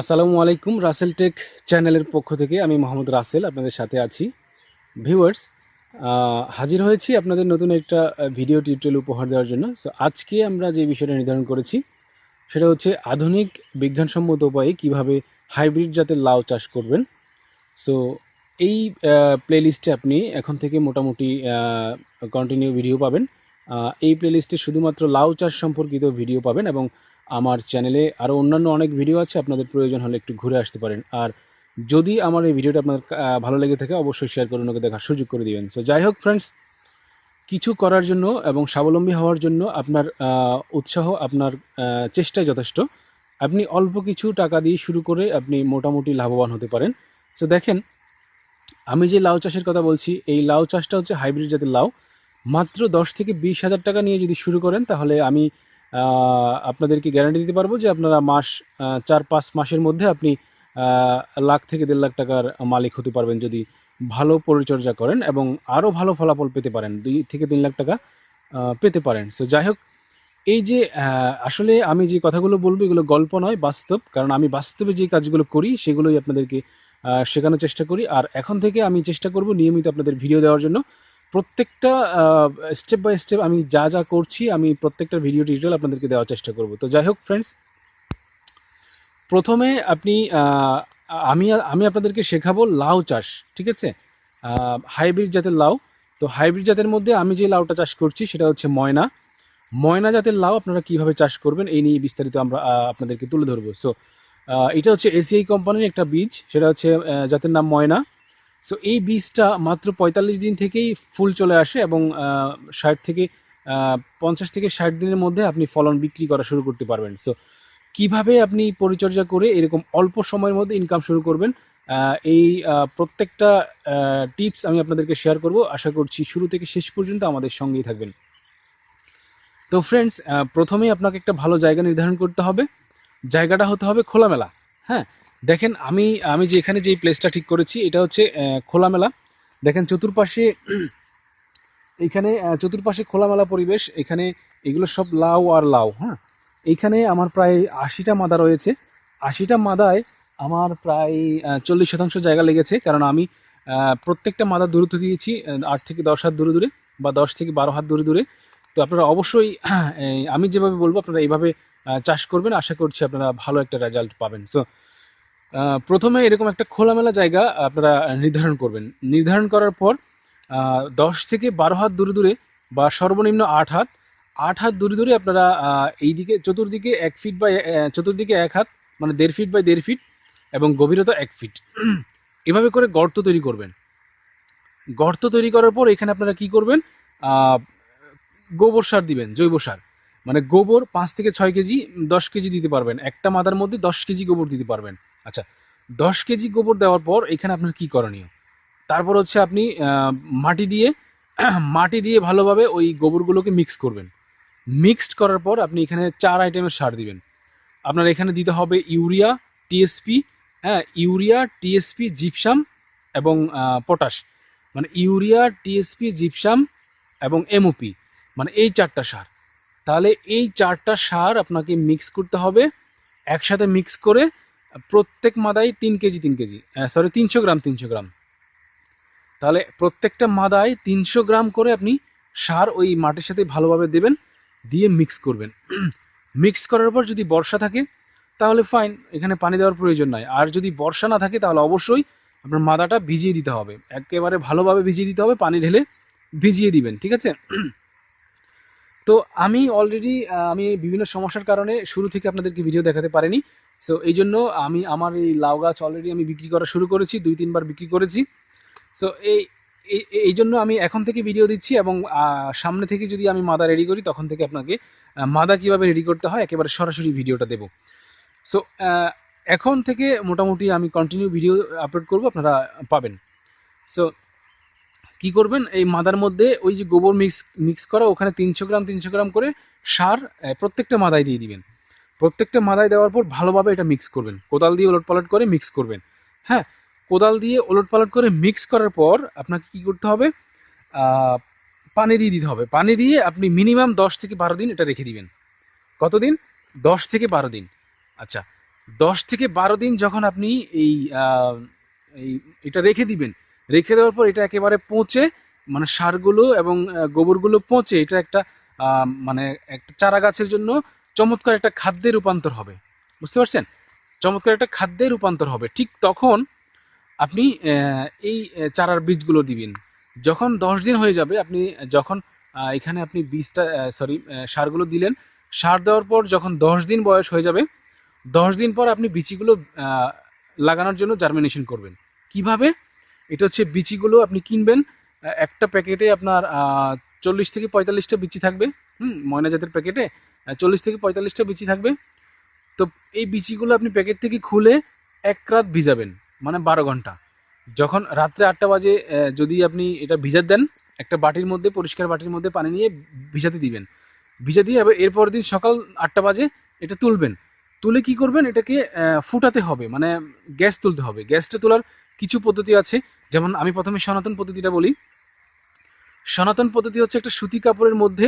আসসালামু আলাইকুম, রাসেল টেক চ্যানেলের পক্ষ থেকে আমি মোহাম্মদ রাসেল আপনাদের সাথে আছি। ভিউয়ার্স হাজির হয়েছি আপনাদের নতুন একটা ভিডিও টিউটোরিয়াল উপহার দেওয়ার জন্য। সো আজকে আমরা যে বিষয়টা নির্ধারণ করেছি, সেটা হচ্ছে আধুনিক বিজ্ঞানসম্মত উপায়ে কীভাবে হাইব্রিড জাতের লাউ চাষ করবেন। সো এই প্লেলিস্টে আপনি এখন থেকে মোটামুটি কন্টিনিউ ভিডিও পাবেন। এই প্লেলিস্টে শুধুমাত্র লাউ চাষ সম্পর্কিত ভিডিও পাবেন এবং আমার চ্যানেলে আরও অন্যান্য অনেক ভিডিও আছে আপনাদের প্রয়োজন হলে একটু ঘুরে আসতে পারেন। আর যদি আমার এই ভিডিওটা আপনার ভালো লেগে থাকে অবশ্যই শেয়ার করুন ওকে দেখার সুযোগ করে দিবেন। সো যাই হোক ফ্রেন্ডস কিছু করার জন্য এবং স্বাবলম্বী হওয়ার জন্য আপনার উৎসাহ আপনার আহ, চেষ্টাই যথেষ্ট। আপনি অল্প কিছু টাকা দিয়ে শুরু করে আপনি মোটামুটি লাভবান হতে পারেন। সো দেখেন আমি যে লাউ চাষের কথা বলছি এই লাউ চাষটা হচ্ছে হাইব্রিড জাতের লাউ। মাত্র দশ থেকে বিশ হাজার টাকা নিয়ে যদি শুরু করেন তাহলে আমি আপনাদেরকে গ্যারান্টি দিতে পারব যে আপনারা মাস চার পাঁচ মাসের মধ্যে আপনি লাখ থেকে দেড় লাখ টাকার মালিক হতে পারবেন যদি ভালো পরিচর্যা করেন এবং আরও ভালো ফলাফল পেতে পারেন, দুই থেকে তিন লাখ টাকা পেতে পারেন। সো যাই হোক, এই যে আসলে আমি যে কথাগুলো বলব এগুলো গল্প নয়, বাস্তব। কারণ আমি বাস্তবে যে কাজগুলো করি সেগুলোই আপনাদেরকে শেখানোর চেষ্টা করি। আর এখন থেকে আমি চেষ্টা করব নিয়মিত আপনাদের ভিডিও দেওয়ার জন্য। প্রত্যেকটা স্টেপ বাই স্টেপ আমি যা যা করছি, আমি প্রত্যেকটা ভিডিও ডিটেল আপনাদেরকে দেওয়ার চেষ্টা করব। তো যাই হোক ফ্রেন্ডস প্রথমে আপনি আমি আমি আপনাদেরকে শেখাবো লাউ চাষ, ঠিক আছে? হাইব্রিড জাতের লাউ। তো হাইব্রিড জাতের মধ্যে আমি যে লাউটা চাষ করছি, সেটা হচ্ছে ময়না। ময়না জাতের লাউ আপনারা কীভাবে চাষ করবেন, এই নিয়ে বিস্তারিত আমরা আপনাদেরকে তুলে ধরবো। সো এটা হচ্ছে এসিআই কোম্পানির একটা বীজ, সেটা হচ্ছে জাতের নাম ময়না। সো এই বীজটা মাত্র পঁয়তাল্লিশ দিন থেকেই ফুল চলে আসে এবং ষাট থেকে পঞ্চাশ থেকে ষাট দিনের মধ্যে আপনি ফলন বিক্রি করা শুরু করতে পারবেন। সো কীভাবে আপনি পরিচর্যা করে এরকম অল্প সময়ের মধ্যে ইনকাম শুরু করবেন এই প্রত্যেকটা টিপস আমি আপনাদেরকে শেয়ার করব। আশা করছি শুরু থেকে শেষ পর্যন্ত আমাদের সঙ্গেই থাকবেন। তো ফ্রেন্ডস প্রথমেই আপনাকে একটা ভালো জায়গা নির্ধারণ করতে হবে। জায়গাটা হতে হবে খোলামেলা হ্যাঁ? দেখেন, আমি আমি যে এখানে যে প্লেসটা ঠিক করেছি, এটা হচ্ছে খোলামেলা। দেখেন, চতুর্পাশে এইখানে চতুর্পাশে খোলামেলা পরিবেশ, এখানে এগুলো সব লাউ আর লাউ হ্যাঁ? এইখানে আমার প্রায় আশিটা মাদা রয়েছে। আশিটা মাদায় আমার প্রায় চল্লিশ শতাংশ জায়গা লেগেছে, কারণ আমি প্রত্যেকটা মাদার দূরত্ব দিয়েছি আট থেকে দশ হাত দূরে দূরে বা দশ থেকে বারো হাত দূরে দূরে। তো আপনারা অবশ্যই আমি যেভাবে বলব, আপনারা এইভাবে চাষ করবেন। আশা করছি আপনারা ভালো একটা রেজাল্ট পাবেন। সো প্রথমে এরকম একটা খোলামেলা জায়গা আপনারা নির্ধারণ করবেন। নির্ধারণ করার পর দশ থেকে বারো হাত দূরে দূরে বা সর্বনিম্ন আট হাত আট হাত দূরে দূরে আপনারা এইদিকে চতুর্দিকে এক ফিট বাই চতুর্দিকে এক হাত মানে দেড় ফিট বাই দেড় ফিট এবং গভীরতা এক ফিট এভাবে করে গর্ত তৈরি করবেন। গর্ত তৈরি করার পর এখানে আপনারা কি করবেন? গোবর সার দিবেন, জৈব সার। মানে গোবর পাঁচ থেকে ছয় কেজি, দশ কেজি দিতে পারবেন। একটা মাদার মধ্যে দশ কেজি গোবর দিতে পারবেন। আচ্ছা দশ কেজি গোবর দেওয়ার পর এখানে আপনার কি করণীয়? তারপর হচ্ছে আপনি মাটি দিয়ে মাটি দিয়ে ভালোভাবে ওই গোবরগুলোকে মিক্স করবেন। মিক্সড করার পর আপনি এখানে চার আইটেমের সার দিবেন। আপনার এখানে দিতে হবে ইউরিয়া টিএসপি হ্যাঁ ইউরিয়া টিএসপি জিপসাম এবং পটাশ মানে ইউরিয়া টিএসপি জিপসাম এবং এমওপি মানে এই চারটা সার। তাহলে এই চারটা সার আপনাকে মিক্স করতে হবে। একসাথে মিক্স করে প্রত্যেক মাদায় তিন কেজি তিন কেজি। সরি তিনশো গ্রাম তিনশো গ্রাম। তাহলে প্রত্যেকটা মাদায় তিনশো গ্রাম করে আপনি সার ওই মাটির সাথে ভালোভাবে দেবেন, দিয়ে মিক্স করবেন। মিক্স করার পর যদি বর্ষা থাকে, তাহলে ফাইন এখানে পানি দেওয়ার প্রয়োজন নাই। আর যদি বর্ষা না থাকে, তাহলে অবশ্যই আপনার মাদাটা ভিজিয়ে দিতে হবে। একেবারে ভালোভাবে ভিজিয়ে দিতে হবে, পানি ঢেলে ভিজিয়ে দিবেন, ঠিক আছে? তো আমি অলরেডি আমি বিভিন্ন সমস্যার কারণে শুরু থেকে আপনাদেরকে ভিডিও দেখাতে পারিনি। সো এই জন্য আমি আমার এই লাউ গাছ অলরেডি আমি বিক্রি করা শুরু করেছি, দুই, তিনবার বিক্রি করেছি। সো এই, এই- জন্য আমি এখন থেকে ভিডিও দিচ্ছি এবং সামনে থেকে যদি আমি মাদা রেডি করি, তখন থেকে আপনাকে মাদা কীভাবে রেডি করতে হয়, একেবারে সরাসরি ভিডিওটা দেবো। সো এখন থেকে মোটামুটি আমি কন্টিনিউ ভিডিও আপলোড করব, আপনারা পাবেন। সো কি করবেন, এই মাদার মধ্যে ওই যে গোবর মিক্স মিক্স করা, ওখানে তিনশো গ্রাম তিনশো গ্রাম করে সার প্রত্যেকটা মাদায় দিয়ে দিবেন। প্রত্যেকটা মাদায় দেওয়ার পর ভালোভাবে এটা মিক্স করবেন। কোদাল দিয়ে ওলট পালট করে মিক্স করবেন। হ্যাঁ কোদাল দিয়ে ওলট পালট করে মিক্স করার পর আপনাকে কি করতে হবে? পানি দিয়ে দিতে হবে। পানি দিয়ে আপনি মিনিমাম দশ থেকে বারো দিন এটা রেখে দিবেন। কতদিন? দশ থেকে বারো দিন। আচ্ছা দশ থেকে বারো দিন যখন আপনি এই এই এটা রেখে দিবেন, রেখে দেওয়ার পর এটা একেবারে পচে মানে সারগুলো এবং গোবরগুলো পচে, এটা একটা মানে একটা চারা গাছের জন্য চমৎকার একটা খাদ্যে রূপান্তর হবে। বুঝতে পারছেন? চমৎকার একটা খাদ্যে রূপান্তর হবে। ঠিক তখন আপনি এই চারার বীজগুলো দিবেন। যখন দশ দিন হয়ে যাবে, আপনি যখন এখানে আপনি বীজটা সরি সারগুলো দিলেন, সার দেওয়ার পর যখন দশ দিন বয়স হয়ে যাবে, দশ দিন পর আপনি বিচিগুলো লাগানোর জন্য জার্মিনেশন করবেন। কীভাবে? এটা হচ্ছে বিচিগুলো আপনি কিনবেন একটা প্যাকেটে আপনার চল্লিশ থেকে পঁয়তাল্লিশটা বিচি থাকবে। হুম, ময়না জাতের প্যাকেটে। চল্লিশ থেকে পঁয়তাল্লিশটা বিচি থাকবে। তো এই বিচিগুলো আপনি প্যাকেট থেকে খুলে এক রাত ভিজাবেন মানে বারো ঘণ্টা। যখন রাত্রে আটটা বাজে যদি আপনি এটা ভিজাত দেন, একটা বাটির মধ্যে, পরিষ্কার বাটির মধ্যে পানি নিয়ে ভিজাতে দিবেন। ভিজা দিয়ে এরপর দিন সকাল আটটা বাজে এটা তুলবেন। তুলে কি করবেন? এটাকে ফুটাতে হবে মানে গ্যাস তুলতে হবে। গ্যাসটা তোলার কিছু পদ্ধতি আছে। যেমন আমি প্রথমে সনাতন পদ্ধতিটা বলি। সনাতন পদ্ধতি হচ্ছে একটা সুতি কাপড়ের মধ্যে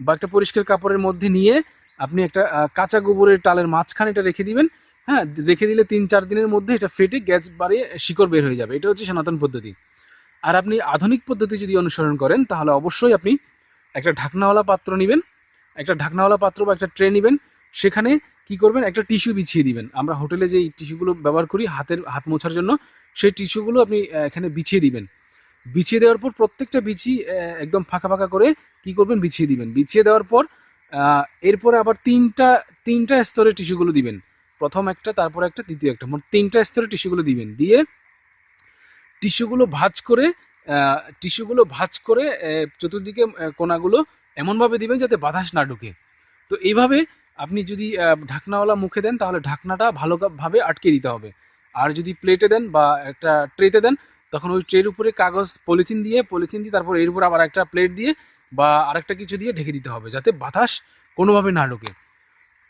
বা একটা পরিষ্কার কাপড়ের মধ্যে নিয়ে আপনি একটা কাঁচা গোবরের টালের মাঝখানে এটা রেখে দিবেন। হ্যাঁ রেখে দিলে তিন চার দিনের মধ্যে এটা ফেটে গ্যাস বাড়িয়ে শিকড় বের হয়ে যাবে। এটা হচ্ছে সনাতন পদ্ধতি। আর আপনি আধুনিক পদ্ধতি যদি অনুসরণ করেন, তাহলে অবশ্যই আপনি একটা ঢাকনাওয়ালা পাত্র নেবেন, একটা ঢাকনাওয়ালা পাত্র বা একটা ট্রে নেবেন। সেখানে কি করবেন? একটা টিস্যু বিছিয়ে দিবেন। আমরা হোটেলে যে টিস্যুগুলো ব্যবহার করি হাতের, হাত মোছার জন্য, সেই টিস্যুগুলো আপনি এখানে বিছিয়ে দিবেন। বিছিয়ে দেওয়ার পর প্রত্যেকটা বিচি একদম ফাঁকা ফাঁকা করে কি করবেন? বিছিয়ে দিবেন। বিছিয়ে দেওয়ার পর এরপরে আবার তিনটা তিনটা স্তরে টিস্যুগুলো দিবেন। প্রথম একটা, তারপর একটা, তৃতীয় একটা। মোট তিনটা স্তরে টিস্যুগুলো দিবেন। দিয়ে টিস্যুগুলো ভাঁজ করে টিস্যুগুলো ভাঁজ করে চতুর্দিকে কোনাগুলো এমনভাবে দিবেন যাতে বাতাস না ঢুকে। তো এইভাবে আপনি যদি ঢাকনাওয়ালা মুখে দেন, তাহলে ঢাকনাটা ভালোভাবে আটকে দিতে হবে। আর যদি প্লেটে দেন বা একটা ট্রেতে দেন তখন ওই ট্রের উপরে কাগজ পলিথিন দিয়ে পলিথিন দিয়ে তারপর এর উপর আবার একটা প্লেট দিয়ে বা আরেকটা কিছু দিয়ে ঢেকে দিতে হবে যাতে বাতাস কোনোভাবে না ঢোকে।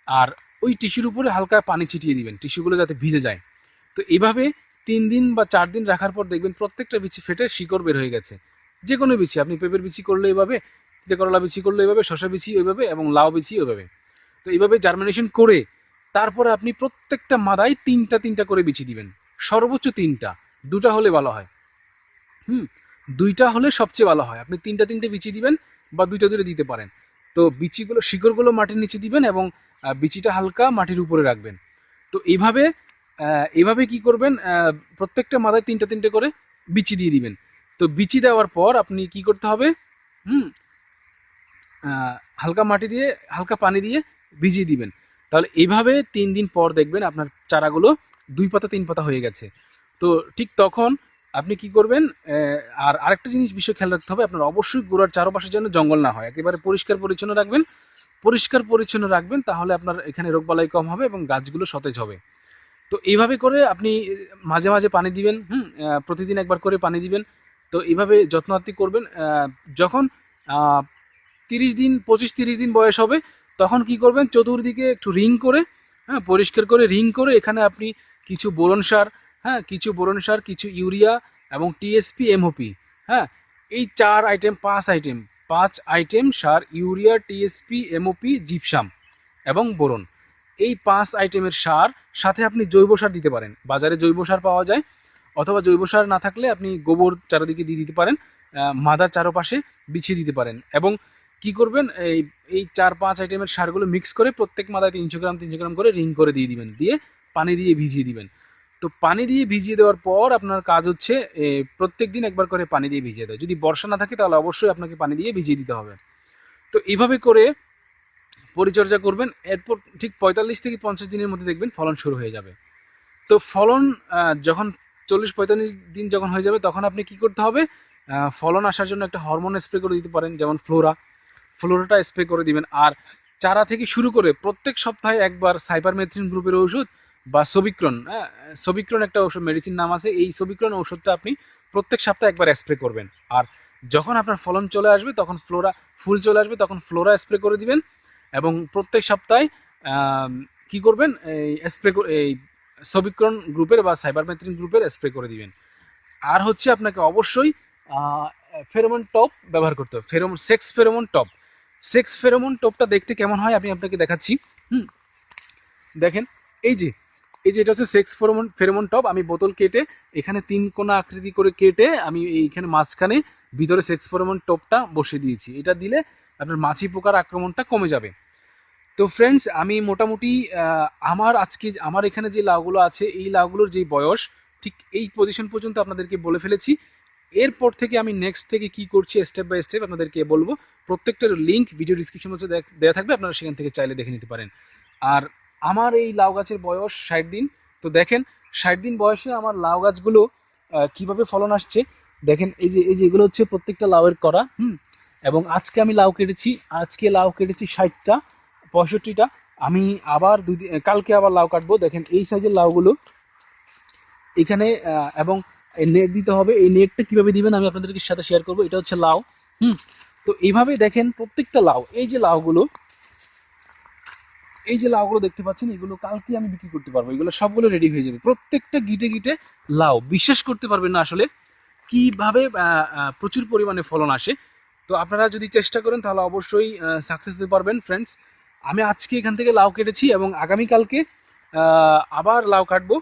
আর ওই টিস্যুর উপরে হালকা পানি ছিটিয়ে দিবেন, টিস্যুগুলো যাতে ভিজে যায়। তো এইভাবে তিন দিন বা চার দিন রাখার পর দেখবেন প্রত্যেকটা বিচি ফেটে শিকড় বের হয়ে গেছে। যে কোনো বিচি, আপনি পেঁপের বিচি করলে এইভাবে তিতে করলা বিচি করলে এইভাবে শশা বিচি ওইভাবে এবং লাউ বিচি ওইভাবে। তো এইভাবে জার্মিনেশন করে তারপরে আপনি প্রত্যেকটা মাদায় তিনটা তিনটা করে বিচি দিবেন, সর্বোচ্চ তিনটা। দুটা হলে ভালো হয়। হুম। দুইটা হলে সবচেয়ে ভালো হয়। আপনি তিনটা তিনটে বিচি দিবেন বা দুইটা দুটো দিতে পারেন। তো বিচিগুলো শিকড়গুলো মাটির নিচে দিবেন এবং বিচিটা হালকা মাটির উপরে রাখবেন। তো এইভাবে আহ, এইভাবে কি করবেন? প্রত্যেকটা মাথায় তিনটা তিনটে করে বিচি দিয়ে দিবেন। তো বিচি দেওয়ার পর আপনি কি করতে হবে? হুম হালকা মাটি দিয়ে হালকা পানি দিয়ে ভিজিয়ে দিবেন। তাহলে এইভাবে তিন দিন পর দেখবেন আপনার চারাগুলো দুই পাতা তিন পাতা হয়ে গেছে। তো ঠিক তখন আপনি কি করবেন আর আরেকটা জিনিস বিষয় খেয়াল রাখতে হবে, আপনার অবশ্যই গোড়ার চারপাশের জন্য জঙ্গল না হয়। একেবারে পরিষ্কার পরিচ্ছন্ন রাখবেন। পরিষ্কার পরিচ্ছন্ন রাখবেন, তাহলে আপনার এখানে রোগবালাই কম হবে এবং গাছগুলো সতেজ হবে। তো এইভাবে করে আপনি মাঝে মাঝে পানি দিবেন, হুম প্রতিদিন একবার করে পানি দিবেন। তো এইভাবে যত্নার্থী করবেন যখন তিরিশ দিন, পঁচিশ তিরিশ দিন বয়স হবে, তখন কি করবেন, চতুর্দিকে একটু রিং করে হ্যাঁ পরিষ্কার করে রিং করে এখানে আপনি কিছু বোরন সার হ্যাঁ কিছু বোরন সার, কিছু ইউরিয়া এবং টিএসপি, এমওপি। হ্যাঁ এই চার আইটেম পাঁচ আইটেম পাঁচ আইটেম সার, ইউরিয়া, টিএসপি, এমওপি, জিপসাম এবং বোরন। এই পাঁচ আইটেমের সার সাথে আপনি জৈব সার দিতে পারেন। বাজারে জৈব সার পাওয়া যায়, অথবা জৈব সার না থাকলে আপনি গোবর চারিদিকে দিয়ে দিতে পারেন মাদার চারপাশে বিছিয়ে দিতে পারেন এবং কি করবেন, এই এই চার পাঁচ আইটেমের সারগুলো মিক্স করে প্রত্যেক মাদায় তিনশো গ্রাম তিনশো গ্রাম করে রিং করে দিয়ে দিবেন, দিয়ে পানি দিয়ে ভিজিয়ে দিবেন। তো পানি দিয়ে ভিজিয়ে দেওয়ার পর আপনার কাজ হচ্ছে প্রত্যেক দিন একবার করে পানি দিয়ে ভিজিয়ে দেয় যদি বর্ষা না থাকে তাহলে অবশ্যই আপনাকে পানি দিয়ে ভিজিয়ে দিতে হবে। তো এইভাবে করে পরিচর্যা করবেন। এরপর ঠিক পঁয়তাল্লিশ থেকে পঞ্চাশ দিনের মধ্যে দেখবেন ফলন শুরু হয়ে যাবে। তো ফলন যখন চল্লিশ পঁয়তাল্লিশ দিন যখন হয়ে যাবে তখন আপনি কি করতে হবে? ফলন আসার জন্য একটা হরমোন স্প্রে করে দিতে পারেন, যেমন ফ্লোরা। ফ্লোরাটা স্প্রে করে দিবেন। আর চারা থেকে শুরু করে প্রত্যেক সপ্তাহে একবার সাইপারমেথ্রিন গ্রুপের ওষুধ বা সবিক্রন হ্যাঁ? সবিক্রন একটা ওষুধ মেডিসিন নাম আছে। এই সবিক্রন ওষুধটা আপনি প্রত্যেক সপ্তাহে একবার স্প্রে করবেন। আর যখন আপনার ফলন চলে আসবে, তখন ফ্লোরা, ফুল চলে আসবে, তখন ফ্লোরা স্প্রে করে দিবেন। এবং প্রত্যেক সপ্তাহে কি করবেন? এই স্প্রে এই সবিক্রন গ্রুপের বা সাইবারমেথ্রিন গ্রুপের স্প্রে করে দিবেন। আর হচ্ছে আপনাকে অবশ্যই ফেরোমন টপ ব্যবহার করতে হবে। Pheromone sex pheromone trap sex pheromone টপটা দেখতে কেমন হয়? আমি আপনাকে দেখাচ্ছি। হুম। দেখেন, এই যে এই যে এটা হচ্ছে সেক্স ফেরোমন ফেরোমন টপ আমি বোতল কেটে এখানে তিন কোনা আকৃতি করে কেটে আমি এইখানে মাঝখানে ভিতরে সেক্স ফেরোমন টপটা বসিয়ে দিয়েছি। এটা দিলে আপনার মাছি পোকার আক্রমণটা কমে যাবে। তো ফ্রেন্ডস আমি মোটামুটি আমার আজকে, আমার এখানে যে লাউগুলো আছে, এই লাউগুলোর যে বয়স, ঠিক এই পজিশন পর্যন্ত আপনাদেরকে বলে ফেলেছি। এরপর থেকে আমি নেক্সট থেকে কি করছি স্টেপ বাই স্টেপ আপনাদেরকে বলব। প্রত্যেকটার লিঙ্ক ভিডিও ডিসক্রিপশন বক্সে দেওয়া থাকবে, আপনারা সেখান থেকে চাইলে দেখে নিতে পারেন। আর আমার এই লাউ গাছের বয়স ষাট দিন। তো দেখেন, ষাট দিন বয়সে আমার লাউ গাছগুলো কীভাবে ফলন আসছে, দেখেন, এই যে এই যে, এগুলো হচ্ছে প্রত্যেকটা লাউয়ের করা, হুম? এবং আজকে আমি লাউ কেটেছি, আজকে লাউ কেটেছি ষাটটা, পঁয়ষট্টিটা। আমি আবার দুই কালকে আবার লাউ কাটবো। দেখেন, এই সাইজের লাউগুলো এখানে এবং নেট দিতে হবে। এই নেটটা কীভাবে দিবেন আমি আপনাদেরকে সাথে শেয়ার করব। এটা হচ্ছে লাউ, হুম? তো এইভাবে দেখেন প্রত্যেকটা লাউ, এই যে লাউগুলো এই যে লাউগুলো দেখতে পাচ্ছেন, এগুলো কালকে আমি বিক্রি করতে পারব। এগুলো সবগুলো রেডি হয়ে যাবে। প্রত্যেকটা গিটে গিটে লাউ। বিশ্বাস করতে পারবেন না আসলে কীভাবে প্রচুর পরিমাণে ফলন আসে। তো আপনারা যদি চেষ্টা করেন, তাহলে অবশ্যই সাকসেস দিতে পারবেন ফ্রেন্ডস আমি আজকে এখান থেকে লাউ কেটেছি এবং আগামীকালকে আবার লাউ কাটবো।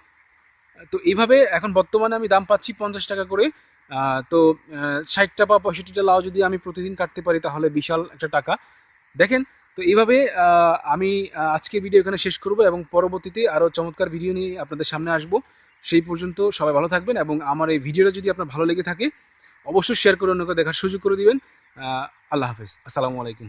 তো এইভাবে এখন বর্তমানে আমি দাম পাচ্ছি পঞ্চাশ টাকা করে। তো ষাটটা বা পঁয়ষট্টিটা লাউ যদি আমি প্রতিদিন কাটতে পারি, তাহলে বিশাল একটা টাকা। দেখেন তো এইভাবে আমি আজকে ভিডিও এখানে শেষ করব এবং পরবর্তীতে আরও চমৎকার ভিডিও নিয়ে আপনাদের সামনে আসব। সেই পর্যন্ত সবাই ভালো থাকবেন এবং আমার এই ভিডিওটা যদি আপনার ভালো লেগে থাকে, অবশ্যই শেয়ার করে অন্যকে দেখার সুযোগ করে দিবেন। আল্লাহ হাফেজ। আসসালামু আলাইকুম।